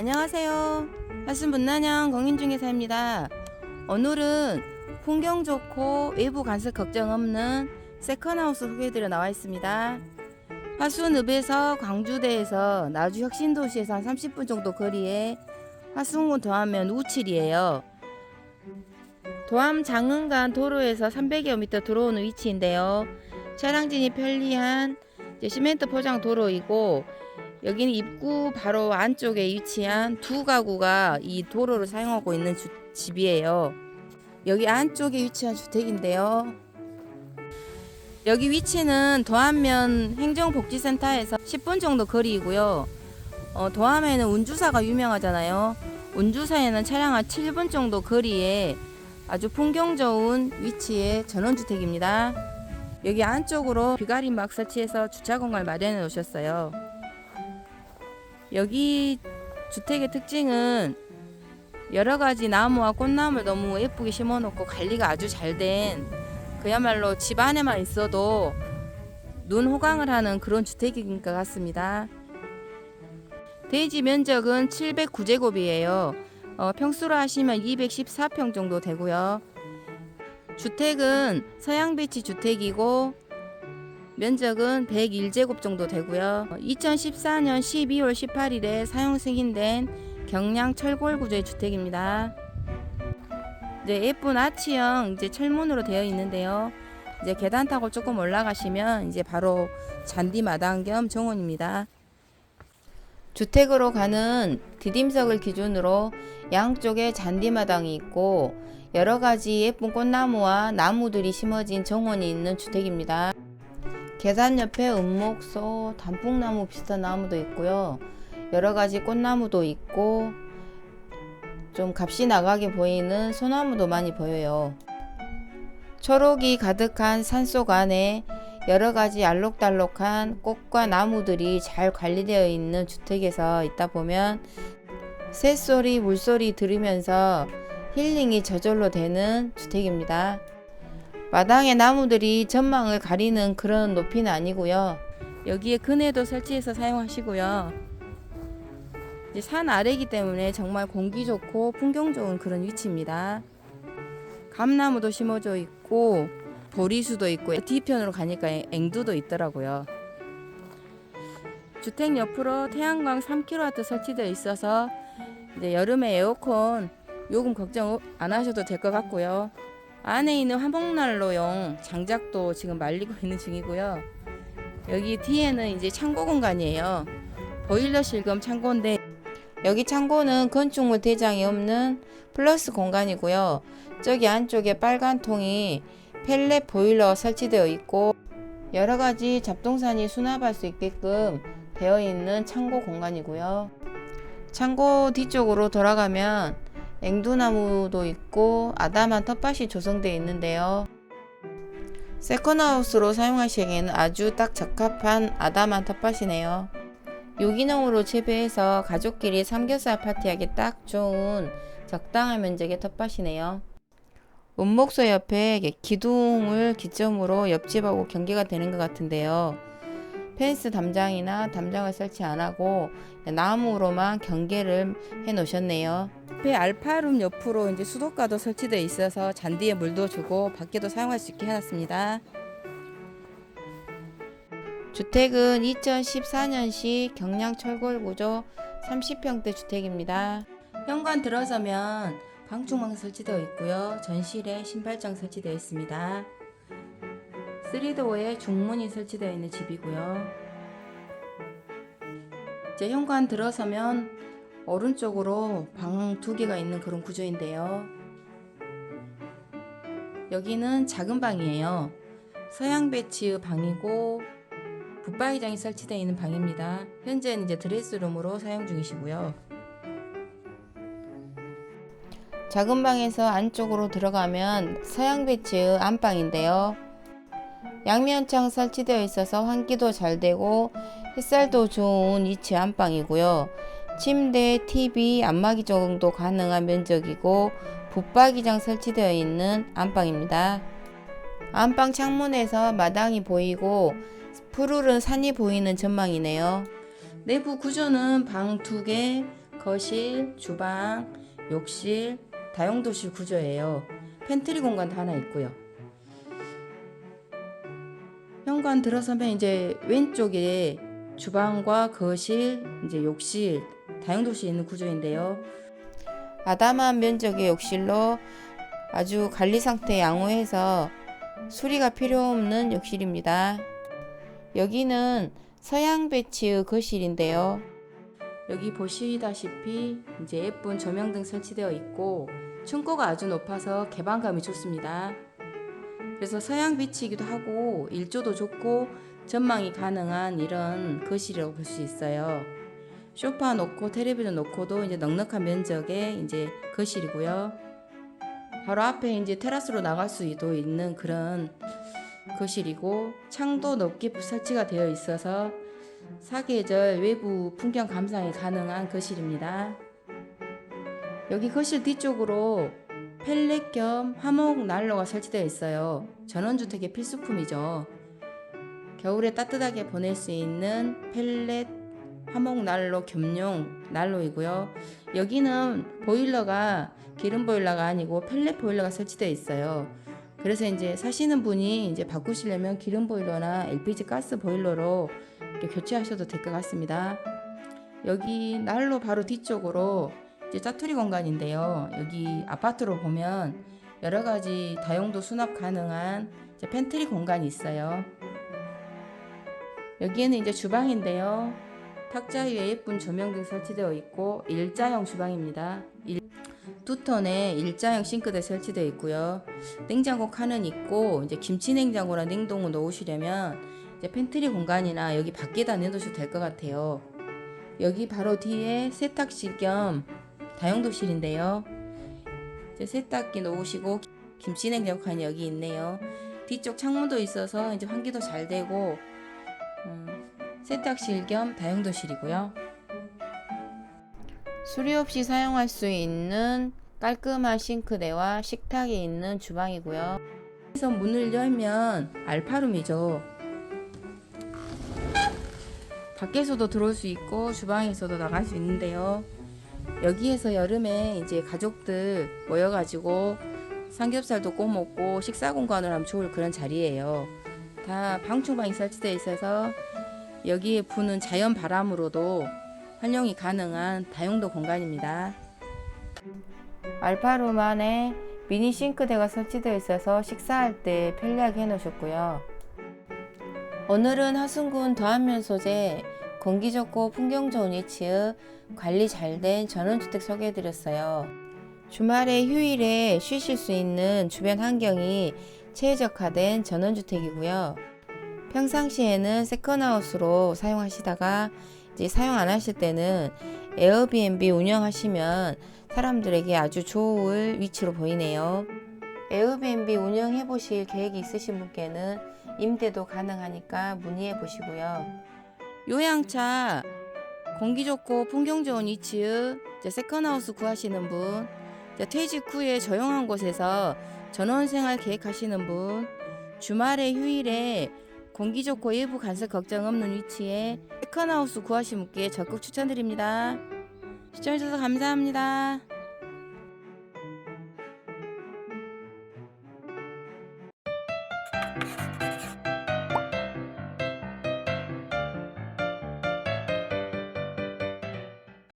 안녕하세요. 하순 분난형 공인중개사입니다. 오늘은 풍경 좋고 외부 간섭 걱정 없는 세컨하우스 소개해드려 나와 있습니다. 화순읍에서 광주대에서 나주 혁신도시에서 한 30분 정도 거리에 화순군 도함면 우칠이에요. 도함 장흥간 도로에서 300여 미터 들어오는 위치인데요. 차량 진입 편리한 시멘트 포장 도로이고 여기는 입구 바로 안쪽에 위치한 두 가구가 이 도로를 사용하고 있는 주- 집이에요. 여기 안쪽에 위치한 주택인데요. 여기 위치는 도안면 행정복지센터에서 10분 정도 거리이고요. 어, 도함에는 운주사가 유명하잖아요. 운주사에는 차량 한 7분 정도 거리에 아주 풍경 좋은 위치의 전원주택입니다. 여기 안쪽으로 비가림 막 설치해서 주차 공간을 마련해 놓으셨어요. 여기 주택의 특징은 여러 가지 나무와 꽃나무를 너무 예쁘게 심어놓고 관리가 아주 잘 된 그야말로 집 안에만 있어도 눈 호강을 하는 그런 주택인 것 같습니다. 대지 면적은 709제곱이에요. 어, 평수로 하시면 214평 정도 되고요. 주택은 서양 배치 주택이고 면적은 101제곱 정도 되고요. 2014년 12월 18일에 사용 승인된 경량 철골 구조의 주택입니다. 이제 예쁜 아치형 이제 철문으로 되어 있는데요. 이제 계단 타고 조금 올라가시면 이제 바로 잔디 마당 겸 정원입니다. 주택으로 가는 디딤석을 기준으로 양쪽에 잔디 마당이 있고 여러 가지 예쁜 꽃나무와 나무들이 심어진 정원이 있는 주택입니다. 계단 옆에 은목소, 단풍나무 비슷한 나무도 있고요. 여러 가지 꽃나무도 있고 좀 값이 나가게 보이는 소나무도 많이 보여요. 초록이 가득한 산속 안에 여러 가지 알록달록한 꽃과 나무들이 잘 관리되어 있는 주택에서 있다 보면 새소리, 물소리 들으면서 힐링이 저절로 되는 주택입니다. 마당에 나무들이 전망을 가리는 그런 높이는 아니고요. 여기에 그네도 설치해서 사용하시고요. 이제 산 아래이기 때문에 정말 공기 좋고 풍경 좋은 그런 위치입니다. 감나무도 심어져 있고 보리수도 있고 뒤편으로 가니까 앵두도 있더라고요. 주택 옆으로 태양광 3kW 설치되어 있어서 이제 여름에 에어컨 요금 걱정 안 하셔도 될 것 같고요. 안에 있는 화목난로용 장작도 지금 말리고 있는 중이고요. 여기 뒤에는 이제 창고 공간이에요. 보일러실 겸 창고인데 여기 창고는 건축물 대장이 없는 플러스 공간이고요. 저기 안쪽에 빨간 통이 펠렛 보일러 설치되어 있고 여러 가지 잡동산이 수납할 수 있게끔 되어 있는 창고 공간이고요. 창고 뒤쪽으로 돌아가면 앵두나무도 있고 아담한 텃밭이 조성되어 있는데요. 세컨하우스로 사용하시기에는 아주 딱 적합한 아담한 텃밭이네요. 유기농으로 재배해서 가족끼리 삼겹살 파티하기 딱 좋은 적당한 면적의 텃밭이네요. 운목소 옆에 기둥을 기점으로 옆집하고 경계가 되는 것 같은데요. 펜스 담장이나 담장을 설치 안 하고 나무로만 경계를 해 놓으셨네요. 옆에 알파룸 옆으로 이제 수도가도 설치되어 있어서 잔디에 물도 주고 밖에도 사용할 수 있게 해놨습니다. 주택은 2014년식 경량 철골 구조 30평대 주택입니다. 현관 들어서면 방충망 설치되어 있고요. 전실에 신발장 설치되어 있습니다. 3도어에 중문이 설치되어 있는 집이고요. 이제 현관 들어서면 오른쪽으로 방 두 개가 있는 그런 구조인데요. 여기는 작은 방이에요. 서양 배치의 방이고 붙박이장이 설치되어 있는 방입니다. 현재는 이제 드레스룸으로 사용 중이시고요. 작은 방에서 안쪽으로 들어가면 서양 배치의 안방인데요. 양면창 설치되어 있어서 환기도 잘 되고 햇살도 좋은 위치 안방이고요. 침대, TV, 안마기 정도 가능한 면적이고 붙박이장 설치되어 있는 안방입니다. 안방 창문에서 마당이 보이고 푸르른 산이 보이는 전망이네요. 내부 구조는 방두 개, 거실, 주방, 욕실, 다용도실 구조예요. 팬트리 공간도 하나 있고요. 현관 들어서면 이제 왼쪽에 주방과 거실, 이제 욕실, 다용도실 있는 구조인데요. 아담한 면적의 욕실로 아주 관리 상태 양호해서 수리가 필요 없는 욕실입니다. 여기는 서양 배치의 거실인데요. 여기 보시다시피 이제 예쁜 조명등 설치되어 있고 층고가 아주 높아서 개방감이 좋습니다. 그래서 서양 배치이기도 하고 일조도 좋고 전망이 가능한 이런 거실이라고 볼 수 있어요. 소파 놓고 텔레비전 놓고도 이제 넉넉한 면적의 이제 거실이고요. 바로 앞에 이제 테라스로 나갈 수도 있는 그런 거실이고 창도 높게 설치가 되어 있어서 사계절 외부 풍경 감상이 가능한 거실입니다. 여기 거실 뒤쪽으로 펠렛 겸 화목 난로가 설치되어 있어요. 전원주택의 필수품이죠. 겨울에 따뜻하게 보낼 수 있는 펠렛 화목 난로 겸용 난로이고요. 여기는 보일러가 기름 보일러가 아니고 펠렛 보일러가 설치되어 있어요. 그래서 이제 사시는 분이 이제 바꾸시려면 기름 보일러나 LPG 가스 보일러로 교체하셔도 될 것 같습니다. 여기 난로 바로 뒤쪽으로 이제 짜투리 공간인데요. 여기 아파트로 보면 여러 가지 다용도 수납 가능한 팬트리 공간이 있어요. 여기에는 이제 주방인데요. 탁자 위에 예쁜 조명등 설치되어 있고 일자형 주방입니다. 일, 두 톤의 일자형 싱크대 설치되어 있고요. 냉장고 칸은 있고 이제 김치 냉장고나 냉동을 놓으시려면 이제 팬트리 공간이나 여기 밖에다 내놓으셔도 될 것 같아요. 여기 바로 뒤에 세탁실 겸 다용도실인데요. 이제 세탁기 놓으시고 김치 냉장고 칸이 여기 있네요. 뒤쪽 창문도 있어서 이제 환기도 잘 되고 음, 세탁실 겸 다용도실이고요. 수리 없이 사용할 수 있는 깔끔한 싱크대와 식탁이 있는 주방이고요. 그래서 문을 열면 알파룸이죠. 밖에서도 들어올 수 있고 주방에서도 나갈 수 있는데요. 여기에서 여름에 이제 가족들 모여가지고 삼겹살도 구워 먹고 식사 공간을 하면 좋을 그런 자리예요. 다 방충망이 설치되어 있어서 여기에 부는 자연 바람으로도 활용이 가능한 다용도 공간입니다. 알파룸 안에 미니 싱크대가 설치되어 있어서 식사할 때 편리하게 해놓으셨고요. 오늘은 하순군 더안면 소재 공기 좋고 풍경 좋은 위치의 관리 잘 된 전원주택 소개해드렸어요. 주말에 휴일에 쉬실 수 있는 주변 환경이 최적화된 전원주택이고요. 평상시에는 세컨하우스로 사용하시다가 이제 사용 안 하실 때는 에어비앤비 운영하시면 사람들에게 아주 좋을 위치로 보이네요. 에어비앤비 운영해 보실 계획이 있으신 분께는 임대도 가능하니까 문의해 보시고요. 요양차 공기 좋고 풍경 좋은 위치의 이제 세컨하우스 구하시는 분, 이제 퇴직 후에 조용한 곳에서 전원생활 계획하시는 분, 주말에 휴일에 공기 좋고 일부 간섭 걱정 없는 위치에 세컨하우스 구하신 분께 적극 추천드립니다. 시청해주셔서 감사합니다.